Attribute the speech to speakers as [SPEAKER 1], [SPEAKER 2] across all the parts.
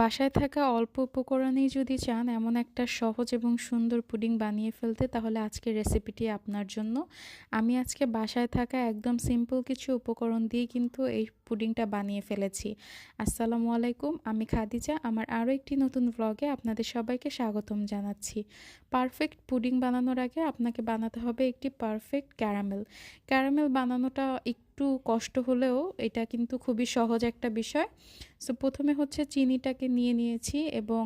[SPEAKER 1] বাসায় থাকা অল্প উপকরণেই যদি চান এমন একটা সহজ এবং সুন্দর পুডিং বানিয়ে ফেলতে, তাহলে আজকের রেসিপিটি আপনার জন্য। আমি আজকে বাসায় থাকা একদম সিম্পল কিছু উপকরণ দিয়ে কিন্তু এই পুডিংটা বানিয়ে ফেলেছি। আসসালামু আলাইকুম, আমি খাদিজা। আমার আরও একটি নতুন ব্লগে আপনাদের সবাইকে স্বাগতম জানাচ্ছি। পারফেক্ট পুডিং বানানোর আগে আপনাকে বানাতে হবে একটি পারফেক্ট ক্যারামেল। ক্যারামেল বানানোটা একটু কষ্ট হলেও এটা কিন্তু খুবই সহজ একটা বিষয়। সো প্রথমে হচ্ছে চিনিটাকে নিয়ে নিয়েছি এবং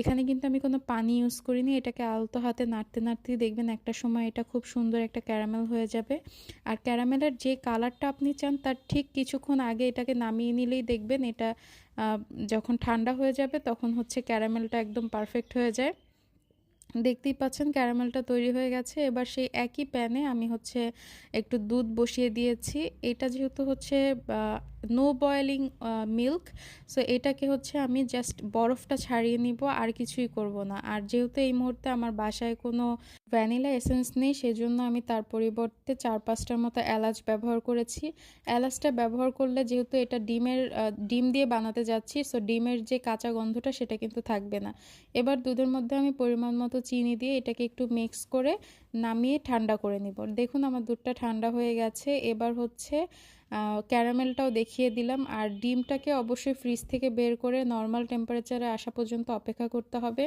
[SPEAKER 1] এখানে কিন্তু আমি কোনো পানি ইউজ করিনি, এটাকে আলতো হাতে নাড়তে নাড়তে দেখবেন একটা সময় এটা খুব সুন্দর একটা ক্যারামেল হয়ে যাবে। আর ক্যারামেলের যে কালারটা আপনি চান, তার ঠিক কিছুক্ষণ আগে এটাকে নামিয়ে নিলেই দেখবেন এটা যখন ঠান্ডা হয়ে যাবে তখন হচ্ছে ক্যারামেলটা একদম পারফেক্ট হয়ে যায়। দেখতেই পাচ্ছেন ক্যারামেলটা তৈরি হয়ে গেছে। এবার সেই একই প্যানে আমি হচ্ছে একটু দুধ বসিয়ে দিয়েছি। এটা যেহেতু হচ্ছে নো বয়েলিং মিল্ক সো এটাকে হচ্ছে আমি জাস্ট বরফটা ছাড়িয়ে নিব, আর কিছুই করব না। আর যেহেতু এই মুহূর্তে আমার বাসায় কোনো ভ্যানিলা এসেন্স নেই, সেজন্য আমি তার পরিবর্তে চার পাঁচটার মতো এলাচ ব্যবহার করেছি। এলাচটা ব্যবহার করলে যেহেতু এটা ডিমের ডিম দিয়ে বানাতে যাচ্ছি সো ডিমের যে কাঁচা গন্ধটা সেটা কিন্তু থাকবে না। এবার দুধের মধ্যে আমি পরিমাণ মতো চিনি দিয়ে এটাকে একটু মিক্স করে নামিয়ে ঠান্ডা করে নিব। দেখুন আমার দুধটা ঠান্ডা হয়ে গেছে। এবার হচ্ছে ক্যারামেলটাও দেখিয়ে দিলাম। আর ডিমটাকে অবশ্যই ফ্রিজ থেকে বের করে নর্মাল টেম্পারেচারে আসা পর্যন্ত অপেক্ষা করতে হবে।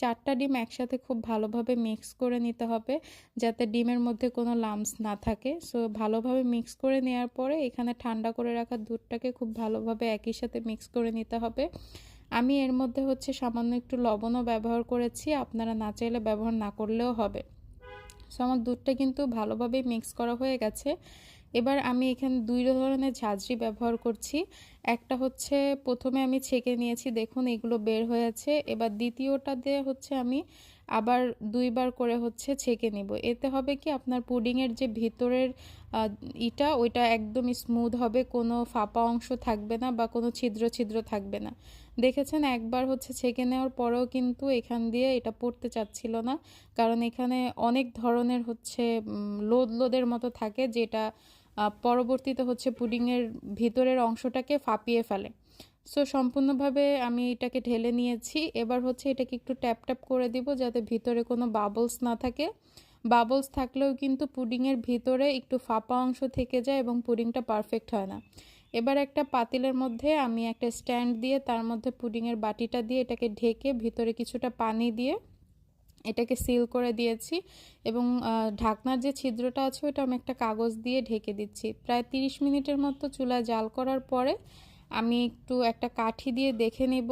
[SPEAKER 1] চারটা ডিম একসাথে খুব ভালোভাবে মিক্স করে নিতে হবে যাতে ডিমের মধ্যে কোনো লামস না থাকে। সো ভালোভাবে মিক্স করে নেওয়ার পরে এখানে ঠান্ডা করে রাখা দুধটাকে খুব ভালোভাবে একই সাথে মিক্স করে নিতে হবে। আমি এর মধ্যে হচ্ছে সামান্য একটু লবণও ব্যবহার করেছি, আপনারা না চাইলে ব্যবহার না করলেও হবে। সো আমার দুধটা কিন্তু ভালোভাবে মিক্স করা হয়ে গেছে। এবার আমি এখানে দুই ধরনের ঝাঁঝরি ব্যবহার করছি। একটা হচ্ছে প্রথমে আমি ছেঁকে নিয়েছি, দেখুন এগুলো বের হয়েছে। এবার দ্বিতীয়টা দিয়ে হচ্ছে আমি আবার দুইবার করে হচ্ছে ছেঁকে নিব। এতে হবে কি আপনার পুডিংয়ের যে ভিতরের ইটা, ওইটা একদম স্মুথ হবে, কোনো ফাঁপা অংশ থাকবে না বা কোনো ছিদ্র ছিদ্র থাকবে না। দেখেছেন একবার হচ্ছে ছেঁকে নেওয়ার পরেও কিন্তু এখান দিয়ে এটা পড়তে চাচ্ছিল না। কারণ এখানে অনেক ধরনের হচ্ছে লোদ লোদের মতো থাকে যেটা পরবর্তীতে হচ্ছে পুডিংয়ের ভিতরের অংশটাকে ফাঁপিয়ে ফেলে। সো, সম্পূর্ণভাবে আমি এটাকে ঢেলে নিয়েছি। এবার হচ্ছে এটাকে একটু ট্যাপ ট্যাপ করে দিব যাতে ভিতরে কোনো বাবলস না থাকে। বাবলস থাকলেও কিন্তু পুডিংয়ের ভিতরে একটু ফাঁপা অংশ থেকে যায় এবং পুডিংটা পারফেক্ট হয় না। এবার একটা পাতিলের মধ্যে আমি একটা স্ট্যান্ড দিয়ে তার মধ্যে পুডিংয়ের বাটিটা দিয়ে এটাকে ঢেকে ভিতরে কিছুটা পানি দিয়ে এটাকে সিল করে দিয়েছি এবং ঢাকনার যে ছিদ্রটা আছে ওটা আমি একটা কাগজ দিয়ে ঢেকে দিচ্ছি। প্রায় 30 মিনিটের মতো চুলা জাল করার পরে আমি একটু একটা কাঠি দিয়ে দেখে নেব